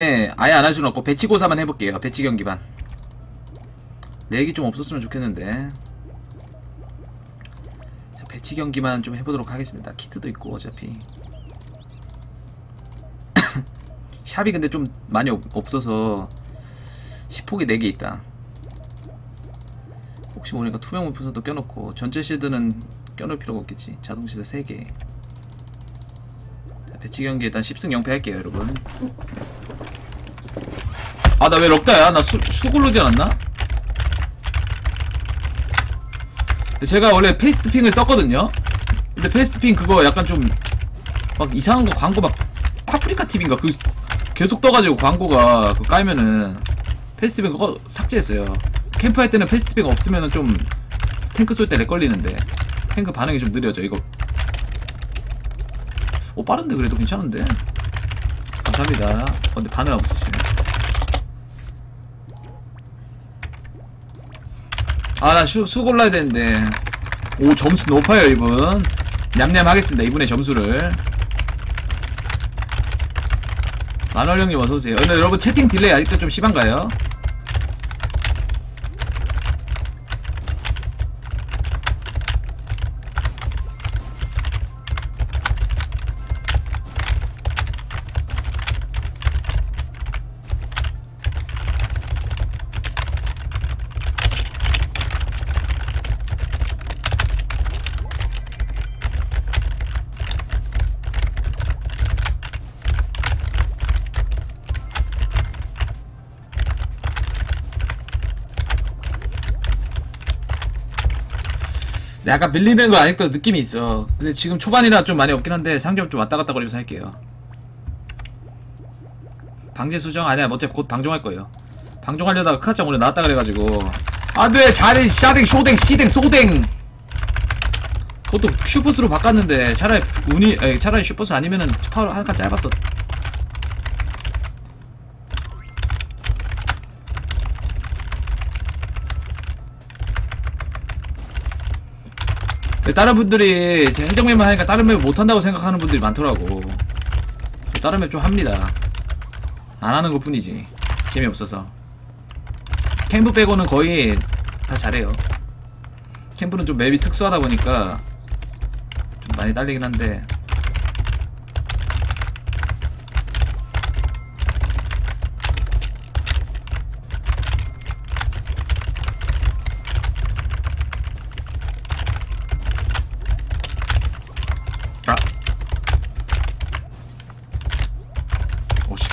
아예 안 할 수는 없고 배치고사만 해볼게요. 배치 경기만. 렉이 좀 없었으면 좋겠는데. 자, 배치 경기만 좀 해보도록 하겠습니다. 키트도 있고 어차피. 샵이 근데 좀 많이 없, 없어서 10폭이 4개 있다. 혹시 모르니까 투명 물풍선도 껴놓고 전체 실드는 껴놓을 필요가 없겠지. 자동 실드 3개. 자, 배치 경기 일단 10승 0패 할게요, 여러분. 아 나 왜 럭다야? 나 수, 수굴로지 않았나? 제가 원래 페이스트핑을 썼거든요? 근데 페이스트핑 그거 약간 좀 막 이상한 거 광고 막 파프리카 TV인가 그 계속 떠가지고 광고가 그 깔면은 페이스트핑 그거 삭제했어요 캠프 할 때는 페이스트핑 없으면은 좀 탱크 쏠 때 렉 걸리는데 탱크 반응이 좀 느려져 이거 오 빠른데 그래도 괜찮은데 감사합니다 어, 근데 반응 없으시네 아, 나 수, 수 골라야 되는데. 오, 점수 높아요, 이분. 냠냠 하겠습니다, 이분의 점수를. 만월 형님 어서오세요. 근데 여러분 채팅 딜레이 아직도 좀 심한가요? 약간 밀리는 거 아직도 느낌이 있어. 근데 지금 초반이라 좀 많이 없긴 한데 상점 좀 왔다 갔다 거리면서 할게요. 방제 수정 아니야. 어차피 곧 방종할 거예요. 방종하려다가 크하짱 오늘 나왔다 그래가지고 안돼 자리 샤댕 쇼댕 시댕 소댕 그것도 슈퍼스로 바꿨는데 차라리 운이 에, 차라리 슈퍼스 아니면은 파워 한칸 짧았어. 다른 분들이 제 해적맵만 하니까 다른 맵 못한다고 생각하는 분들이 많더라고. 다른 맵 좀 합니다. 안 하는 것 뿐이지. 재미없어서. 캠프 빼고는 거의 다 잘해요. 캠프는 좀 맵이 특수하다 보니까 좀 많이 딸리긴 한데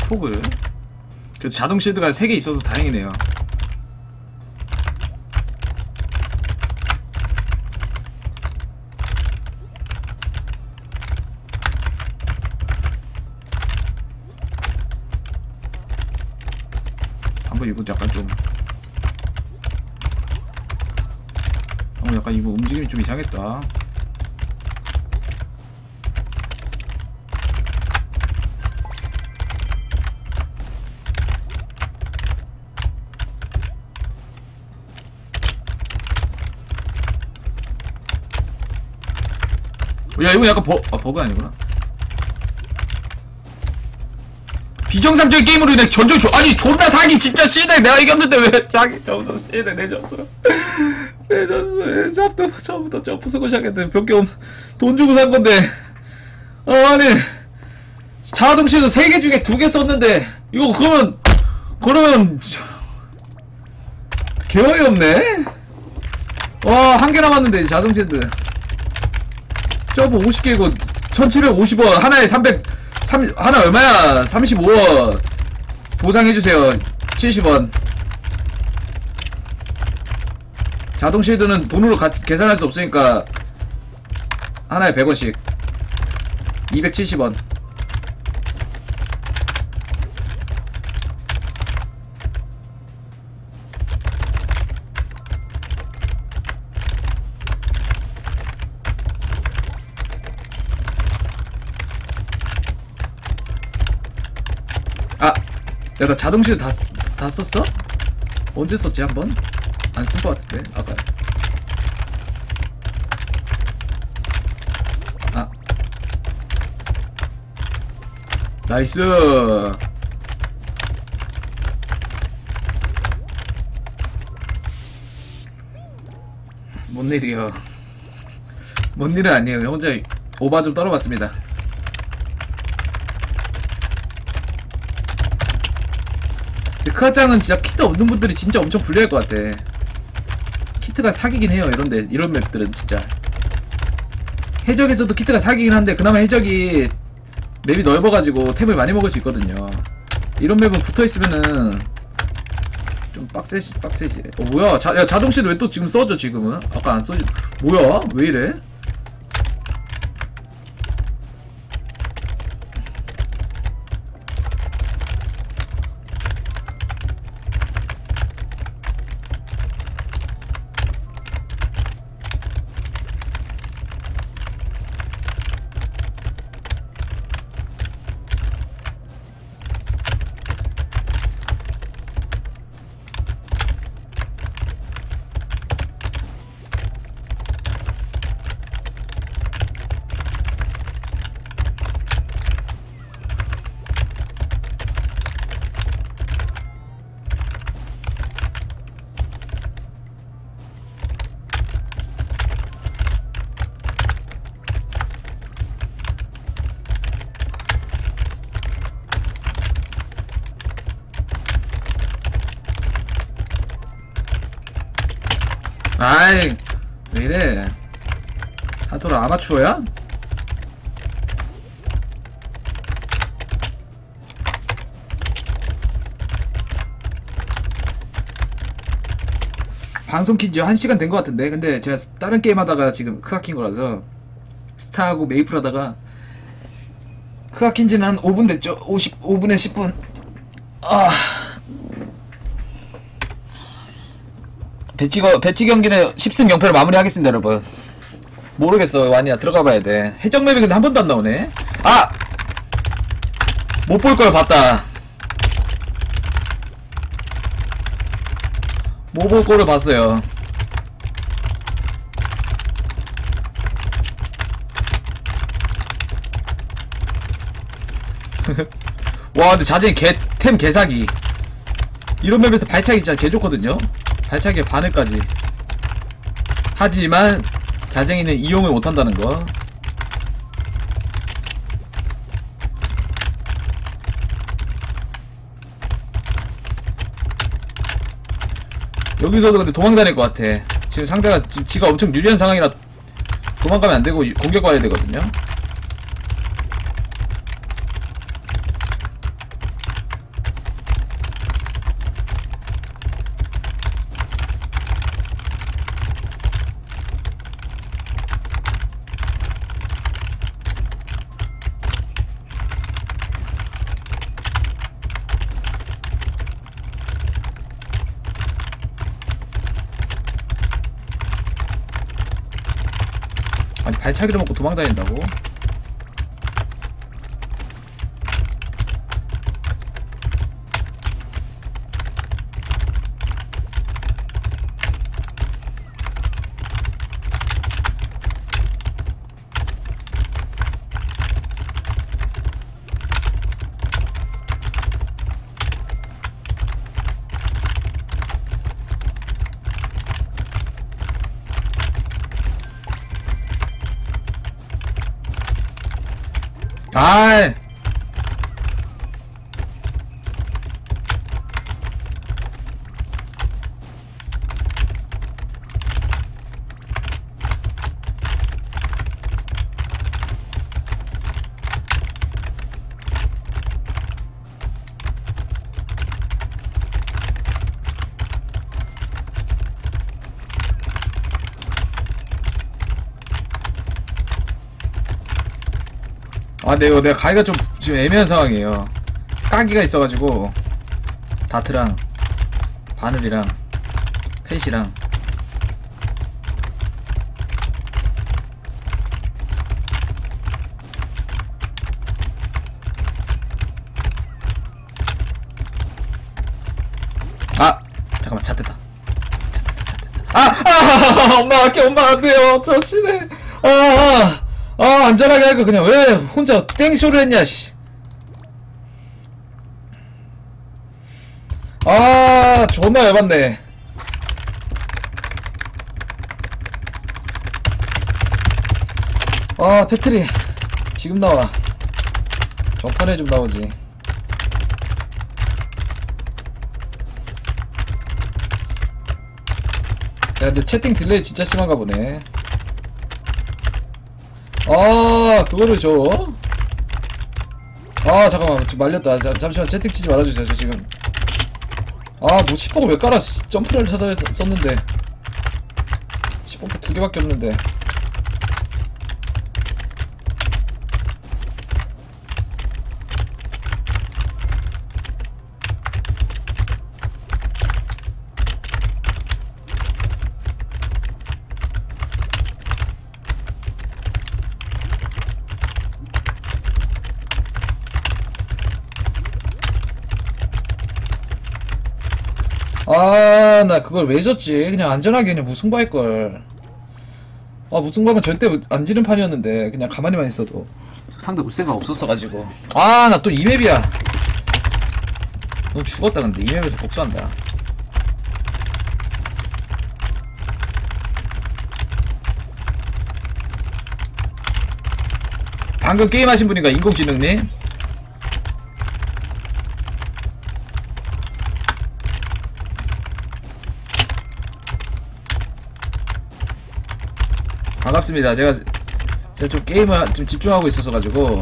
폭을. 그래도 자동 실드가 3개 있어서 다행이네요. 방금 이거 약간 좀. 방금 약간 이거 움직임이 좀 이상했다. 야 이거 약간 버.. 아 버그 아니구나. 비정상적인 게임으로 인해 전적이 조.. 아니 존나 사기 진짜 씨네. 내가 이겼는데 왜 자기 점수 씨네 내줬어? 내줬어. 잡도 처음부터 점프 쓰고 시작했는데 몇개 없.. 돈 주고 산 건데. 어 아니. 자동실은 3개 중에 2개 썼는데 이거 그러면 그러면 개어이 없네? 와한 개 남았는데 자동실드 저거 50개고 1750원 하나에 300 3 하나 얼마야? 35원. 보상해주세요. 70원. 자동 실드는 돈으로 가, 계산할 수 없으니까 하나에 100원씩. 270원 야나 자동실 다, 다 썼어? 언제 썼지 한번? 안 쓴 거 같은데 아까. 아. 나이스! 뭔 일이요? 뭔 일은 아니에요. 혼자 오바 좀 떨어봤습니다. 근데 크아짱은 진짜 키트 없는 분들이 진짜 엄청 불리할 것 같아. 키트가 사기긴 해요. 이런데 이런 맵들은 진짜. 해적에서도 키트가 사기긴 한데 그나마 해적이 맵이 넓어가지고 템을 많이 먹을 수 있거든요. 이런 맵은 붙어 있으면은 좀 빡세지 빡세지. 어 뭐야? 자, 야 자동시도 왜또 지금 써져 지금은? 아까 안 써지. 뭐야? 왜 이래? 아이 왜 이래? 하토라 아마추어야? 방송 킨지 한 시간 된 것 같은데 근데 제가 다른 게임 하다가 지금 크가 킨 거라서 스타하고 메이플 하다가 크가 킨 지는 한 5분 됐죠? 55분에 10분 아 배치, 거, 배치 경기는 10승 0패로 마무리하겠습니다, 여러분. 모르겠어, 와니야. 들어가 봐야 돼. 해적맵이 근데 한 번도 안 나오네. 아! 못 볼 걸 봤다. 못 볼 거를 봤어요. 와, 근데 자진 개, 템 개사기. 이런 맵에서 발차기 진짜 개 좋거든요? 발차기에 바늘까지. 하지만, 자쟁이는 이용을 못한다는 거. 여기서도 근데 도망 다닐 것 같아. 지금 상대가, 지, 지가 엄청 유리한 상황이라 도망가면 안 되고 유- 공격 와야 되거든요. 발차기를 먹고 도망 다닌다고? 아 아, 근데 이거 내가 가기가 좀 지금 애매한 상황이에요. 까기가 있어가지고 다트랑 바늘이랑 펫이랑 아 잠깐만 차 됐다. 아, 아, 엄마 할게 엄마 안 돼요. 저 씨네. 아, 아, 아, 안전하게 할거 그냥 왜 혼자 땡쇼를 했냐, 씨. 아, 존나 열받네. 아 패트리 지금 나와 전판에 좀 나오지 야 근데 채팅 딜레이 진짜 심한가 보네 아 그거를 줘? 아 잠깐만. 지금 말렸다. 자, 잠시만. 채팅 치지 말아주세요 저 지금. 아뭐 10버가 왜 깔아? 씨, 점프를 찾아 썼는데. 10버프 두 개밖에 없는데 아, 나 그걸 왜 졌지? 그냥 안전하게 그냥 무승부 할걸. 아, 무승부 하면 절대 안 지는 판이었는데, 그냥 가만히만 있어도. 상대 올 생각 없었어가지고. 아, 나 또 이맵이야. 너 죽었다, 근데. 이맵에서 복수한다. 방금 게임하신 분인가, 인공지능님? 반갑습니다. 제가 제가 좀 게임을 좀 집중하고 있어서 가지고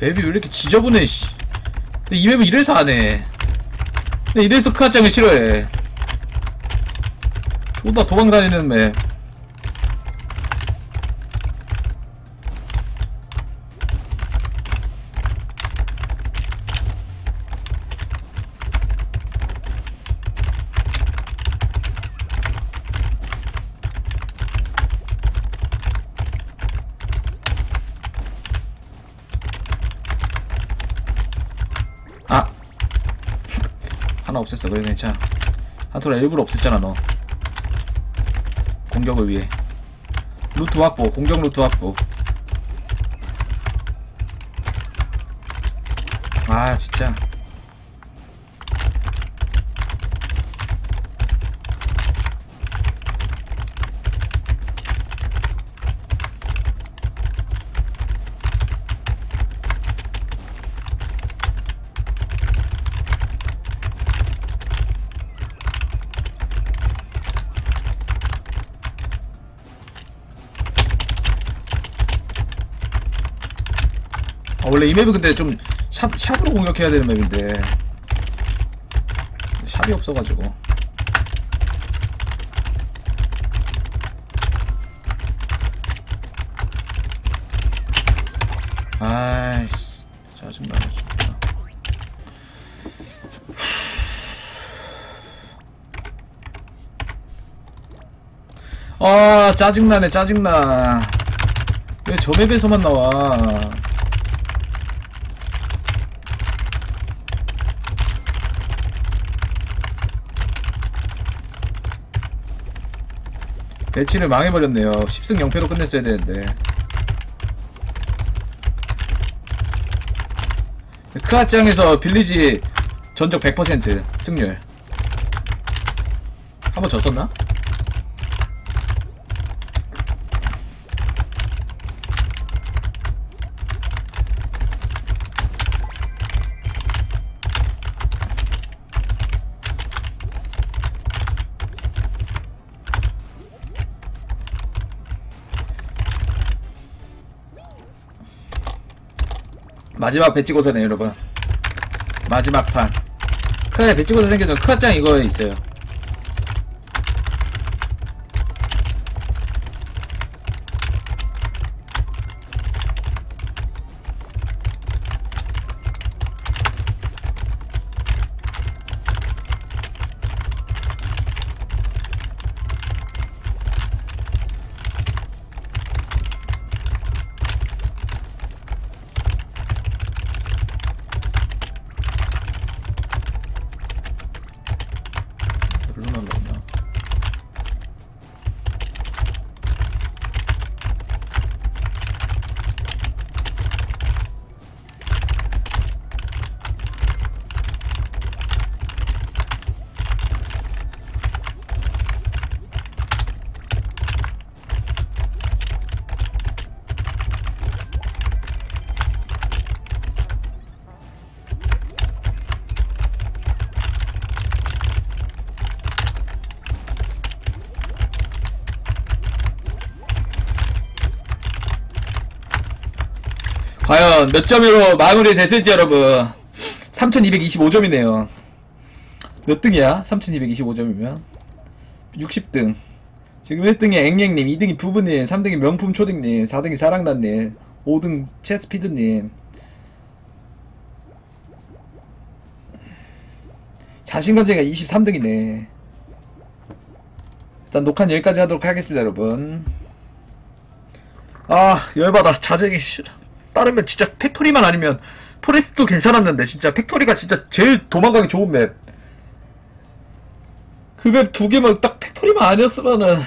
맵이 왜 이렇게 지저분해 씨. 이 맵은 이래서 안해. 이래서 크아짱을 싫어해. 존나 도망다니는 맵 아 없앴어. 그래 괜찮아 한토라 일부러 없앴잖아 너. 공격을 위해. 루트 확보 공격 루트 확보. 아 진짜 원래 이 맵은 근데 좀 샵, 샵으로 공격해야 되는 맵인데. 샵이 없어가지고. 아이씨 짜증나네 진짜 아 짜증나네 짜증나. 왜 저 맵에서만 나와 배치를 망해버렸네요. 10승 0패로 끝냈어야 되는데. 크아짱에서 빌리지 전적 100% 승률. 한 번 졌었나? 마지막 배 찍고서네 여러분. 마지막 판. 크에 배 찍고서 생겨준 크짱 이거 있어요 별로만 넣나 과연 몇 점으로 마무리 됐을지 여러분. 3225점이네요. 몇 등이야? 3225점이면? 60등. 지금 1등이 앵앵님 2등이 부부님 3등이 명품 초딩님 4등이 사랑단님 5등 체스피드님. 자신감제가 23등이네. 일단 녹화는 여기까지 하도록 하겠습니다 여러분. 아 열받아. 자쟁이 싫어 맵 진짜 팩토리만 아니면 포레스트도 괜찮았는데 진짜 팩토리가 진짜 제일 도망가기 좋은 맵. 그 맵 두 개만 딱 팩토리만 아니었으면은